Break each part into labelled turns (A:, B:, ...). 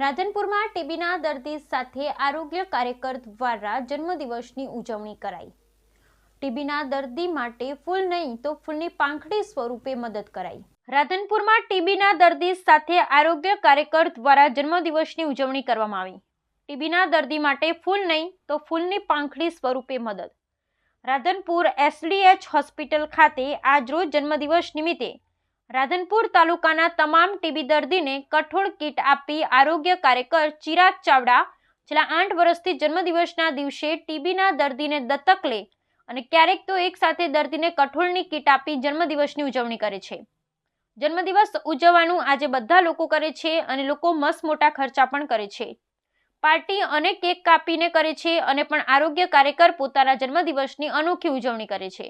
A: રાધનપુરમાં ટીબીના દર્દી સાથે આરોગ્ય કાર્યકર દ્વારા જન્મદિવસની ઉજવણી કરાઈ. ટીબીના દર્દી માટે ફૂલ નહીં તો ફૂલની પાંખડી સ્વરૂપે મદદ કરાઈ. રાધનપુરમાં ટીબીના દર્દી સાથે આરોગ્ય કાર્યકર દ્વારા જન્મદિવસની ઉજવણી કરવામાં આવી. ટીબીના દર્દી માટે ફૂલ નહીં તો ફૂલની પાંખડી સ્વરૂપે મદદ. રાધનપુર એસડીએચ હોસ્પિટલ ખાતે આજરોજ જન્મદિવસ નિમિત્તે રાધનપુર તાલુકાના તમામ ટીબી દર્દીને કઠોળ કીટ આપી આરોગ્ય કાર્યકર ચિરાગ ચાવડા છેલ્લા આઠ વર્ષથી જન્મદિવસના દિવસે ટીબીના દર્દીને દત્તક લે અને ક્યારેક તો એક સાથે દર્દીને કઠોળની કીટ આપી જન્મદિવસની ઉજવણી કરે છે. જન્મદિવસ ઉજવવાનું આજે બધા લોકો કરે છે અને લોકો મસ્ત મોટા ખર્ચા પણ કરે છે. પાર્ટી અને કેક કાપીને કરે છે અને પણ આરોગ્ય કાર્યકર પોતાના જન્મદિવસની અનોખી ઉજવણી કરે છે.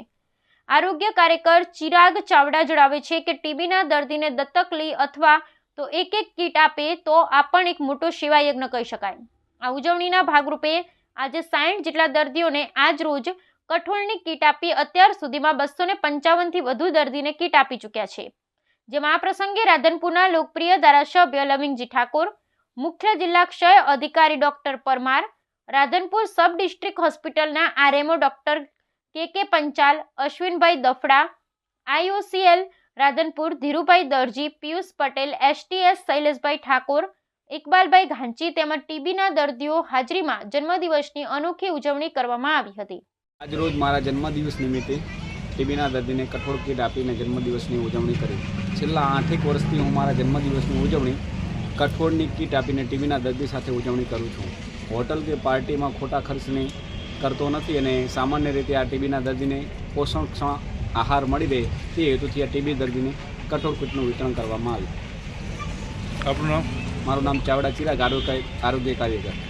A: આરોગ્ય કાર્યકર ચિરાગ ચાવડા જણાવે છે કે ટીબીના દર્દીને દત્તક લઈ અથવા તો એક એક કીટ આપે તો આ પણ એક મોટો સેવાયજ્ઞ કહી શકાય. આ ઉજવણીના ભાગરૂપે આજે સાઠ જેટલા દર્દીઓને આજ રોજ કઠોળની કીટ આપી અત્યાર સુધીમાં બસો ને પંચાવનથી વધુ દર્દીને કીટ આપી ચૂક્યા છે. જેમાં આ પ્રસંગે રાધનપુરના લોકપ્રિય ધારાસભ્ય લવિંગજી ઠાકોર, મુખ્ય જિલ્લા ક્ષય અધિકારી doctor Parmar, Radhanpur sub district હોસ્પિટલના RMO doctor K K Panchal, Ashwinbhai Dafda IOCL Radhanpur, Dhirubhai Darji, Piyush Patel, STS, Shaileshbhai Thakor, Iqbalbhai Ghanchi તેમજ ટીબીના દર્દીઓ હાજરીમાં જન્મદિવસની અનોખી ઉજવણી કરવામાં આવી હતી.
B: આજરોજ મારા જન્મદિવસ નિમિત્તે ટીબીના દર્દીને કઠોળ કીટ આપીને જન્મદિવસની ઉજવણી કરી. છેલ્લા આઠેક વર્ષથી હું મારા જન્મદિવસની ઉજવણી કઠોળની કીટ આપીને ટીબીના દર્દી સાથે ઉજવણી કરું છું. હોટલ કે પાર્ટીમાં ખોટા ખર્ચની કરતો નથી અને સામાન્ય રીતે આ ટીબીના દર્દીને પોષણક્ષમ આહાર મળી રહે તે હેતુથી આ ટીબી દર્દીને કઠોળ કીટનું વિતરણ કરવામાં આવ્યું.
C: આપણું નામ?
B: મારું નામ ચાવડા ચિરાગ આરોગ્ય આરોગ્ય કાર્યકર.